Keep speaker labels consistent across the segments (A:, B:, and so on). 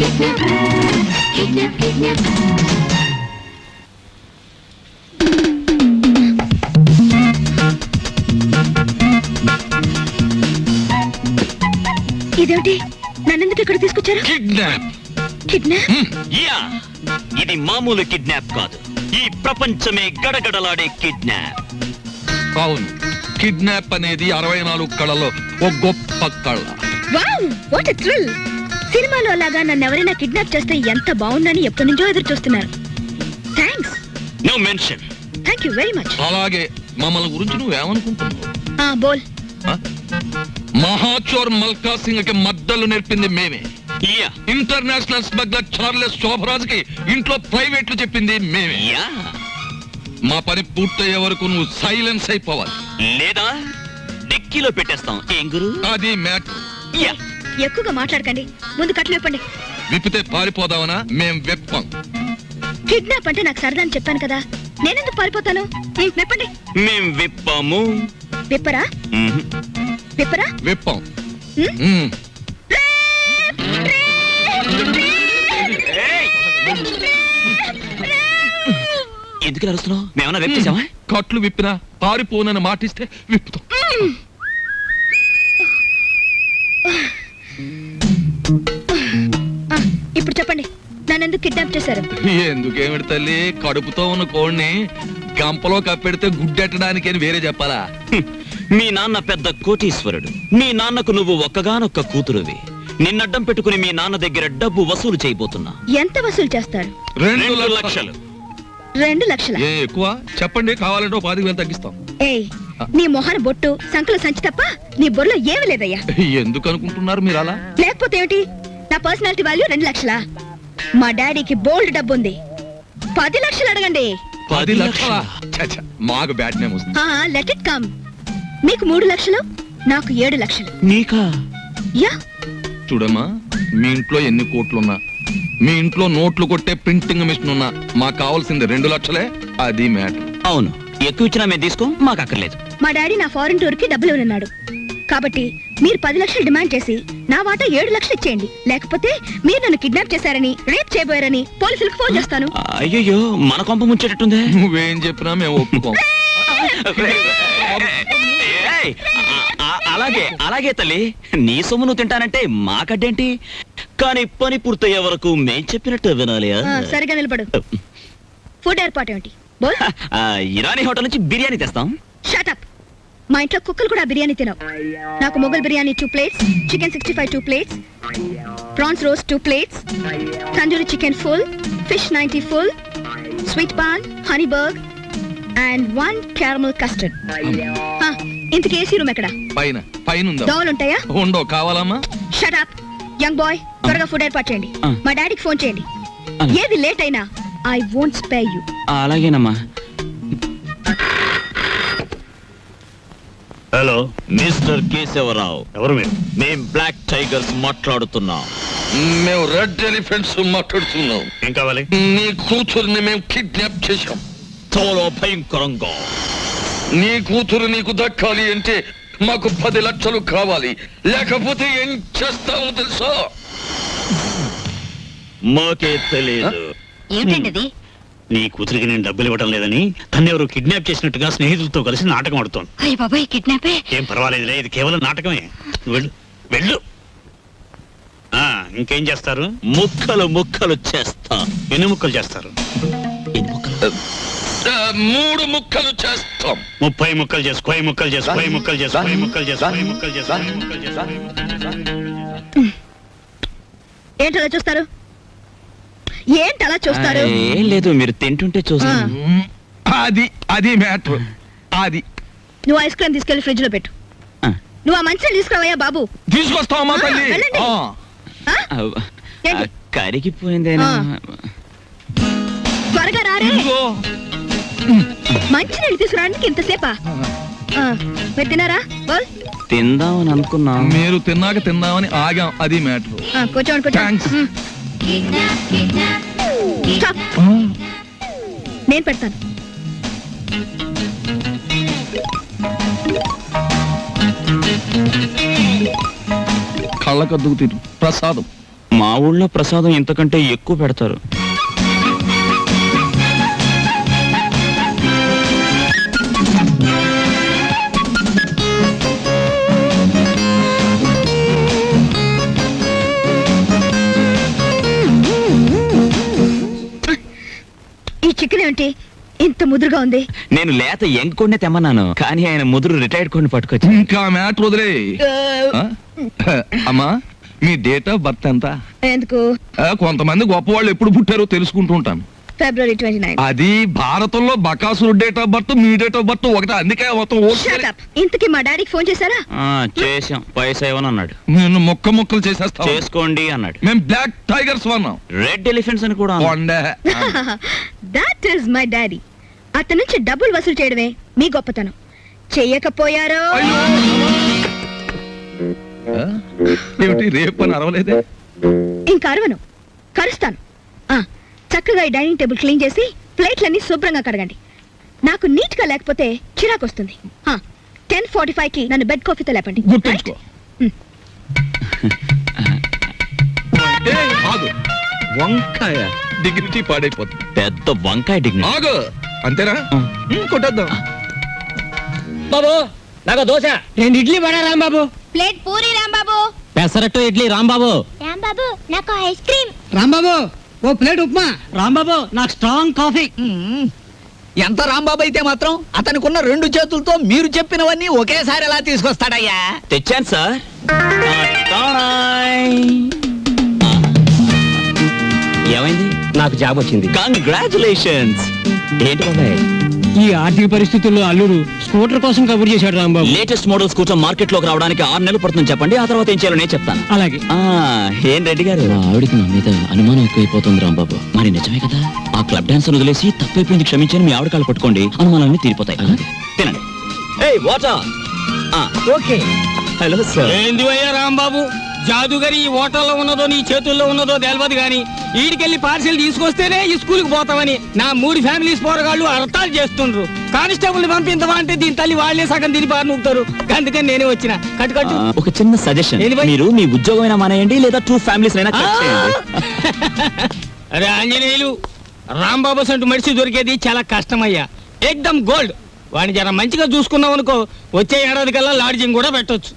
A: Kidnap, kidnap. ఇదేమిటి? నన్నెందుకు ఇక్కడ తీసుకొచ్చారు?
B: కిడ్నాప్.
A: కిడ్నాప్?
C: యా. ఇది మామూలు కిడ్నాప్ కాదు. ఈ ప్రపంచమే గడగడలాడే కిడ్నాప్.
B: అవును. కిడ్నాప్ అనేది అరవై నాలుగు కళలో ఒక గొప్ప కళ.
A: Wow what a thrill. సినిమాలో లాగా నన్ను ఎవరైనా కిడ్నాప్ చేస్తే ఎంత బాగుందని ఎప్పటి నుంచో ఎదురు చూస్తున్నారు. Thanks
C: no mention
A: thank you very much
B: అలాగే మమ్మల్ని గురించి నువ్వేమనుకుంటున్నావు
A: ఆ బోల్?
B: మహాచోర్ మల్కా సింగ్కి మద్దలు నేర్పింది మేమే. ఇంటర్నేషనల్ స్మగ్లర్ చార్లెస్ శోభరాజ్కి ఇంట్లో ప్రైవేట్లు చెప్పింది మేమే.
C: యా.
B: మా పని పూర్తయ్యే వరకు నువ్వు సైలెన్స్ అయిపోవాలి.
C: లేదా డిక్కీలో పెట్టేస్తాం. ఏం గురు?
B: అది మ్యాటర్.
C: యా.
A: ఎక్కువగా మాట్లాడకండి. ముందు కట్లు విప్పండి
B: విప్పితే పారిపోదామనా? మేం వెప్పం.
A: కిడ్నాప్ అంటే నాకు సరదా అని చెప్పాను కదా. నేనెందుకు పారిపోతాను? ఉమ్, విప్పండి.
C: మేం విప్పాము.
A: విప్పరా?
C: మ్మ్.
A: విప్పరా?
B: విప్పం.
A: ఉమ్?
B: ఉమ్.
C: ఏయ్! ఎందుకు అరుస్తున్నావు? మేమన్నా వెప్ చేసామా
B: కట్లు విప్పినా పారిపోనని మాటిస్తే విప్పుతాం.
A: నన్ను కిడ్నాప్ చేశారు.
B: ఎందుకేమిటి తల్లి? కడుపుతో ఉన్న కోడిని గంపలో కప్పెడితే గుడ్డెట్టడానికి అని వేరే చెప్పాలా.
C: మీ నాన్న పెద్ద కోటీశ్వరుడు. మీ నాన్నకు నువ్వు ఒక్కగానొక్క కూతురువి. నిన్నడ్డం పెట్టుకుని మీ నాన్న దగ్గర డబ్బు వసూలు చేయబోతున్నా.
A: ఎంత వసూలు చేస్తారు?
B: రెండు లక్షలు.
A: రెండు లక్షల?
B: ఏ ఎక్కువ? చెప్పండి కావాలంటే ఓ పాతిక వేలు తగ్గిస్తాం.
A: ఏయ్ నీ మొహన బొట్టు సంకల సంచి తప్ప నీ బొర్రలో ఏమీ లేదయ్యా.
B: ఎందుకు అనుకుంటున్నారు మీరు అలా
A: లేకపోతే ఏమిటి? నా పర్సనాలిటీ వాల్యూ రెండు లక్షలా? మా డాడీకి బోల్డ్ డబ్బు ఉంది పది లక్షలు అడగండి.
B: పది లక్షల? మాకు బ్యాట్ నేమ్ వస్తుంది.
A: లెట్ ఇట్ కమ్ మీకు మూడు లక్షలు నాకు ఏడు లక్షలు.
C: నీకా?
A: యా.
B: చూడమ్మా మీ ఇంట్లో ఎన్ని కోట్లున్నా మీ ఇంట్లో నోట్లు కొట్టే ప్రింటింగ్ మిషన్ ఉన్నా మాకు కావాల్సింది రెండు లక్షలే అది మ్యాటర్.
C: అవును. ఎక్కువ ఇచ్చినా మేము తీసుకో మాకు అక్కర్లేదు.
A: మా డాడీ నా ఫారెన్ టూర్కి డబ్బులు ఇవ్వనున్నాడు. కాబట్టి మీరు పది లక్షలు డిమాండ్ చేసి నా వాటా ఏడు లక్షలు ఇచ్చేయండి. లేకపోతే మీరు నన్ను కిడ్నాప్ చేశారని రేప్ చేయబోయారని పోలీసులకు ఫోన్ చేస్తాను.
C: అయ్యయ్యో మన కొంప ముంచేటట్టుందే?
B: నువ్వేం చెప్పినా మేము ఒప్పుకోం.
C: అలాగే అలాగే తల్లి. నీ సొమ్ము నువ్వు తింటానంటే మాకడ్డేంటి? కానీ పని పూర్తయ్యే వరకు మేం చెప్పినట్టు వినాలి
A: సరిగా నిలబడు. ఫుడ్ ఏర్పాటు ఏమిటి?
C: ఇరానీ హోటల్ నుంచి బిర్యానీ తెస్తాం.
A: షటప్ మా ఇంట్లో కుక్కలు కూడా బిర్యానీ తినవు. నాకు Mughal biryani two plates chicken sixty five two plates prawns roast two plates tandoori chicken full fish ninety full sweet paan honey burg and one caramel custard ఇంతకు ఏసీ రూమ్ ఎక్కడ?
B: పైన పైన ఉందా
A: దోవలు ఉంటాయా
B: ఉండో కావాలమ్మా
A: షటప్ యంగ్ బాయ్ త్వరగా ఫుడ్ ఏర్పాటు చేయండి. మా డాడీకి ఫోన్ చేయండి. ఏది లేట్ అయినా ఐ వోంట్ స్పే యూ
C: అలాగేనమ్మా.
D: హలో
C: మిస్టర్ కేశవరావు
D: ఎవరు మీరు?
C: మేం బ్లాక్ టైగర్స్ మాట్లాడుతున్నాం.
B: మేము రెడ్ ఎలిఫెంట్స్ మాట్లాడుతున్నాం.
D: ఏం కావాలి?
B: నీ కూతురుని మేము కిడ్నాప్ చేశాం.
C: చాలా భయంకరంగా.
B: నీ కూతురు నీకు దక్కాలి అంటే మాకు పది లక్షలు కావాలి. లేకపోతే ఏం చేస్తావు తెలుసా?
C: మాకే తెలియదు
A: ఏమిటండి
D: నీ కూతురికి నేను డబ్బులు ఇవ్వడం లేదని తను ఎవరు కిడ్నాప్ చేసినట్టుగా స్నేహితులతో కలిసి నాటకం ఆడుతోంది.
A: అయ్య బాబాయ్ కిడ్నాపే?
D: ఏం పర్వాలేదులే ఇది కేవలం నాటకమే. వెళ్ళు. వెళ్ళు. ఆ, ఇంకేం చేస్తారు?
C: ముక్కలు ముక్కలు చేస్తా.
D: ఎన్ని ముక్కలు చేస్తారు?
C: ఎన్ని ముక్కలు?
B: ఆ, మూడు ముక్కలు చేస్తాం.
D: ముప్పై ముక్కలు చేసు కోయి ముక్కలు చేసు కోయి ముక్కలు చేసు కోయి ముక్కలు చేసు కోయి ముక్కలు చేసు కోయి ముక్కలు చేసు కోయి ముక్కలు చేసు.
A: ఏంటి అలా చూస్తారు? ఏంటి అలా చూస్తారు
C: ఏం లేదు మీరు తింటుంటే చూస్తా
A: ఆ.
B: మ్, అది అది మ్యాటర్ అది
A: నువ్వు ఐస్ క్రీమ్ తీసుకెళ్ళి ఫ్రిడ్జ్లో పెట్టు
C: ఆ.
A: నువ్వు ఆ మంచిని తీసుకురావయ్యా బాబు
B: తీసుకొస్తావమ్మా
A: ఆ,
B: తల్లి
A: వెళ్ళండి.
B: ఆ.
A: ఆ?
C: ఆ,
A: ఏంటి?
C: కరిగిపోయిందేనా.
A: త్వరగా రారే
B: ఇదిగో.
A: మంచి నీళ్ళు తీసుకురావడానికి ఇంతసేపా ఆ, మీరు తినారా బోల్
C: తిందామని అనుకున్నా
B: మీరు తిన్నాక తిందామని ఆగాం అది మ్యాటర్
A: ఆ, కూర్చోండి. కూర్చోండి. నేను పెడతాను.
B: కళ్ళకద్దుకు తిరు ప్రసాదం.
C: మా ఊళ్ళో ప్రసాదం ఇంతకంటే ఎక్కువ పెడతారు.
A: ఏంటి? ఇంత ముదురుగా ఉంది.
C: నేను లేత యంగ్ కొండే తెమ్మన్నాను. కానీ ఆయన ముదురు రిటైర్డ్ కొన్ని పట్టుకొచ్చి
B: ఇంకా మ్యాటర్ వదిలే? అమ్మా మీ డేట్ ఆఫ్ బర్త్ ఎంత?
A: ఎందుకు?
B: కొంతమంది గొప్పవాళ్ళు ఎప్పుడు పుట్టారో తెలుసుకుంటూ ఉంటాను.
A: ఫిబ్రవరి ట్వంటీ నైన్
B: అది భారతంలో బకాసురు డేట్ ఆఫ్ బర్త్ మీ డేట్ ఆఫ్ బర్త్ ఒకటే అందుకే మొత్తం ఓకే
A: ఇంతకీ మా డాడీకి ఫోన్ చేశారా?
C: ఆ, చేశాం. పైసా ఇవ్వను అన్నాడు.
B: నేను మొక్క మొక్కలు చేసేస్తా
C: చేసుకోండి అన్నాడు.
B: మేము బ్లాక్ టైగర్స్ వన్నాం.
C: రెడ్ ఎలిఫెంట్స్ అని కూడా
A: దాట్ ఈస్ మై డాడీ అతని నుంచి డబ్బులు వసూలు చేయడమే మీ గొప్పతనం. చెయ్యకపోయారో?
B: ఏమిటి రేపు అని అరవలేదే?
A: ఇంకా అరవను. కరుస్తాను. చక్కగా ఈ డైనింగ్ టేబుల్ క్లీన్ చేసి ప్లేట్లన్నీ శుభ్రంగా కడగండి. నాకు నీట్గా లేకపోతే చిరాకు వస్తుంది. టెన్ ఫార్టీ ఫైవ్కి నన్ను బెడ్ కాఫీతో లేపండి.
B: గుర్తుంచుకో. ఏయ్, ఆగు. వంకాయ డిగ్నిటీ పాడైపోతుంది.
C: పెద్ద వంకాయ డిగ్ని
B: ఆగు. అంతేనా? కొట్టేద్దాం.
E: బాబు నాకు దోశ. రెండు ఇడ్లీ పడా రాంబాబు.
A: ప్లేట్ పూరి రాంబాబు.
E: పెసరట్టు ఇడ్లీ రాంబాబు.
A: రాంబాబు నాకు ఐస్ క్రీమ్.
E: రాంబాబు. ఓ ప్లేట్ ఉప్మా. రాంబాబు నాకు స్ట్రాంగ్ కాఫీ.
F: ఎంత రాంబాబు అయితే మాత్రం అతనికున్న రెండు చేతులతో మీరు చెప్పినవన్నీ ఒకేసారి ఎలా తీసుకొస్తాడయ్యా?
C: తెచ్చాను సార్. ఏమైంది?
E: నాకు జాబ్ వచ్చింది.
C: కంగ్రాచులేషన్స్ ఏంటి బాబాయ్?
E: ఈ ఆర్థిక పరిస్థితుల్లో అల్లుడు స్కూటర్ కోసం కబుర్ చేశాడు రాంబాబు.
C: లేటెస్ట్ మోడల్స్ కూర్చొని మార్కెట్లోకి రావడానికి ఆరు నెలలు పడుతుంది చెప్పండి ఆ తర్వాత ఏం చేయాలో నేను చెప్తాను.
E: అలాగే.
C: ఆ ఏం రెడ్డి గారు? ఆవిడకి నా మీద అనుమానం ఎక్కువైపోతుంది రాంబాబు. మరి నిజమే కదా? ఆ క్లబ్ డాన్సర్ వదిలేసి తప్పైపోయింది క్షమించని మీ ఆవిడ కాళ్ళు పట్టుకోండి. అనుమానాలన్నీ తీరిపోతాయి. తినండి. ఏయ్ వాటర్
E: ఓకే.
C: Hello sir.
E: ఏంది అయ్యా రాంబాబు? జాదుగరి ఈ హోటల్లో ఉన్నదో నీ చేతుల్లో ఉన్నదో తెలియదు గాని ఈడికెళ్ళి పార్సిల్ తీసుకొస్తేనే ఈ స్కూల్కి పోతామని నా మూడు ఫ్యామిలీస్ పోరగాళ్ళు అర్థాలు చేస్తుండ్రు. కానిస్టేబుల్ పంపించవా అంటే దీని తల్లి వాళ్ళే సగం తిని పారు నూపుతారు అందుకని నేనే వచ్చిన. కట్టు కట్టు.
C: ఆ, ఒక చిన్న సజెషన్? మీరు మీ ఉద్యోగమైనా మానేయండి లేదా టూ ఫ్యామిలీస్ అయినా
E: అరే ఆంజనేయులు రాంబాబు సంటు మనిషి దొరికేది చాలా కష్టమయ్యా. ఎక్దమ్ గోల్డ్. వాడిని జర మంచిగా చూసుకున్నాం అనుకో వచ్చే ఏడాది కల్లా లాడ్జింగ్ కూడా పెట్టొచ్చు.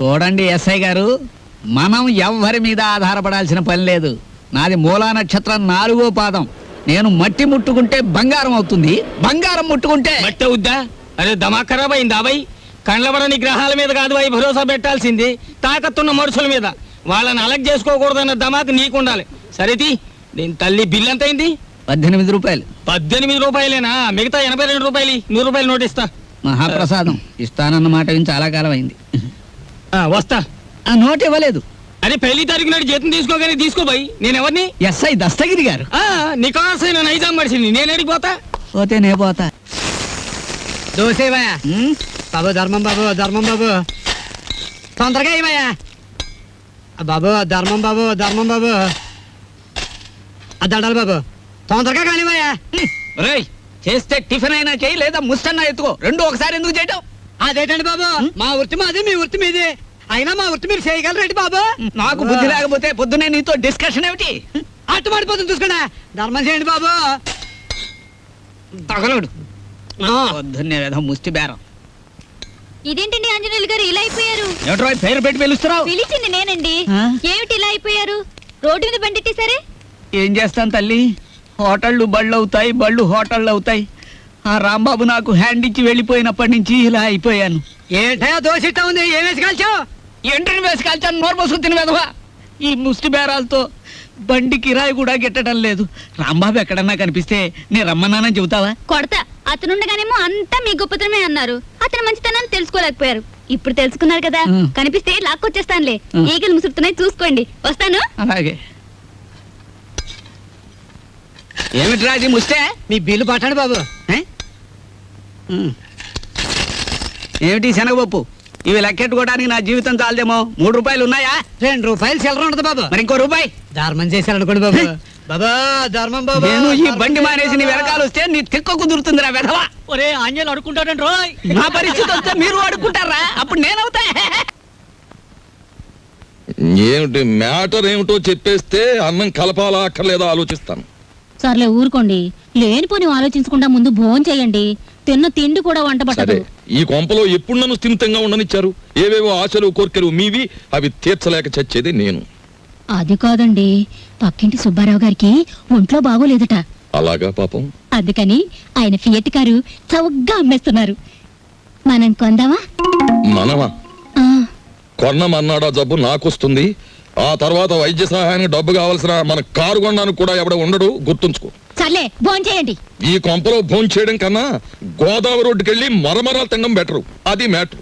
F: చూడండి ఎస్ఐ గారు మనం ఎవ్వరి మీద ఆధారపడాల్సిన పని లేదు. నాది మూలా నక్షత్రం నాలుగో పాదం. నేను మట్టి ముట్టుకుంటే బంగారం అవుతుంది. బంగారం ముట్టుకుంటే
E: బట్టే ఉద్దా అరే దమా ఖరాబ్ అయింది అబ్బాయి కండ్లబడని గ్రహాల మీద కాదు అవి భరోసా పెట్టాల్సింది. తాకత్తున్న మనుషుల మీద. వాళ్ళని అలగ్ చేసుకోకూడదన్న దమాకు నీకుండాలి. సరేది దీని తల్లి బిల్ ఎంత అయింది
F: పద్దెనిమిది రూపాయలు.
E: పద్దెనిమిది రూపాయలేనా? మిగతా ఎనభై రెండు రూపాయలు నూరు రూపాయలు నోటిస్తా.
F: మహాప్రసాదం. ఇస్తానన్న మాట చాలా కాలం అయింది
E: వస్తా.
F: ఆ నోట్ ఇవ్వలేదు
E: అరే పెళ్ళి తారీఖు నాడు జీతం తీసుకోగానే తీసుకోబాయి నేను ఎవరిని?
F: ఎస్ఐ దస్తగిరి గారు.
E: ఆ నికాసైన నైజాం మనిషిని. నేను ఎడిగిపోతా
F: పోతే? నే పోతా.
G: దోసేవయ్యా బాబు ధర్మం బాబు ధర్మం బాబు. తొందరగా ఇవ్వయ్యా బాబు ధర్మం బాబు ధర్మం బాబు. ఆ దండాలి బాబు. తొందరగా కానివయ్యా
F: రేయ్ చేస్తే టిఫిన్ అయినా చేయి లేదా ముస్తన్నా ఎత్తుకో. రెండు ఒకసారి ఎందుకు చేయటం?
G: అదేటండి బాబు? మా వృత్తి మాది మీ వృత్తి మీది. అయినా మా వృత్తి మీరు చేయగలరేంటి బాబు?
F: నాకు బుద్ధి లేకపోతే పొద్దునే నీతో డిస్కషన్ ఏమిటి?
G: అట్టు పడిపోతుంది చూసుకోండి ధర్మం చేయండి బాబు.
F: తగలడు.
G: ఆ,
F: పొద్దున్నే ఏదో ముష్టి బేరం.
A: ఇదేంటండి ఆంజనేయులు గారు ఇలా అయిపోయారు?
F: ఏమిట్రా పేరు పెట్టి పిలుస్తున్నావు?
A: పిలిచింది నేనండి? ఏమిటి ఇలా అయిపోయారు? రోడ్డు మీద బండెట్టేశారే
F: ఏం చేస్తాను తల్లి? హోటళ్ళు బళ్ళు అవుతాయి బళ్ళు హోటళ్ళు అవుతాయి. ఆ రాంబాబు నాకు హ్యాండ్ ఇచ్చి వెళ్ళిపోయినప్పటి నుంచి ఇలా అయిపోయాను.
G: ఏంటయ్యా దోశ ఇట్టా ఉంది? ఏం వేసి కాల్చావు?
F: ఎంట్రీ వేసి కాల్చాను నోరు పోసుకుని తిని వెధవా. ఈ ముష్టి బేరాలతో బండి కిరాయి కూడా గిట్టడం లేదు. రాంబాబు ఎక్కడన్నా కనిపిస్తే నేను రమ్మన్నానని చెబుతావా?
A: కొడతా. అతనుండగానేమో అంతా మీ గొప్పతనమే అన్నారు. అతను మంచితనాన్ని తెలుసుకోలేకపోయారు. ఇప్పుడు తెలుసుకున్నారు కదా. కనిపిస్తే లాక్కొచ్చేస్తానులే. ఈగలు ముసురుతున్నాయి చూసుకోండి. వస్తాను?
F: అలాగే. ఏమిటి రాజీ ముస్తే
G: మీ బిల్లు పట్టండి బాబు.
F: ఏమిటి శనగపప్పు? ఇవి లెక్కెట్టుకోవడానికి నా జీవితం చాలదేమో? మూడు రూపాయలు ఉన్నాయా?
G: రెండు రూపాయలు చిల్లర ఉంటుంది బాబు.
F: మరి ఇంకో రూపాయి?
G: ధర్మం చేశారనుకోండి బాబు. బాబా ధర్మం బాబు
F: నేను ఈ బండి మానేసి నీ వెనకాల వస్తే నీ తిక్క కుదురుతుందిరా వెధవా.
E: ఒరే ఆంజనేయులు అడుకుంటాడండి రోయ్.
F: నా పరిస్థితి వస్తే మీరు అడుక్కుంటారా అప్పుడు నేనవుతా.
B: ఏమిటి మ్యాటర్ ఏమిటో చెప్పేస్తే అన్నం కలపాలా అక్కర్లేదా ఆలోచిస్తాను.
H: సర్లే ఊరుకోండి. లేనిపోని ఆలోచించకుండా ముందు భోజనం చేయండి తిన్న తిండి కూడా వంట
B: సరే
H: పట్టదు
B: ఈ కొంపలో ఎప్పుడు నన్ను స్థిమితంగా ఉండనిచ్చారు? ఏవేవో ఆశలు కోర్కెలు మీవి అవి తీర్చలేక చచ్చేది నేను.
H: అది కాదండి. పక్కింటి సుబ్బారావు గారికి ఒంట్లో బాగోలేదట.
B: అలాగా పాపం?
H: అందుకని ఆయన ఫియట్ కారు చౌకగా అమ్మేస్తున్నారు. మనం కొందామా?
B: మనమా?
H: ఆ,
B: కొన్నమన్నాడా జబ్బు నాకొస్తుంది. ఆ తర్వాత వైద్య సహాయానికి డబ్బు కావాల్సిన మన కారు కొనడానికి కూడా ఎవడ ఉండడు. గుర్తుంచుకో.
H: సర్లే భోజనం చేయండి.
B: ఈ కొంపలో భోంచేయడం కన్నా గోదావరి రోడ్డుకెళ్ళి మరమరాలు తినడం బెటరు. అది మ్యాటర్.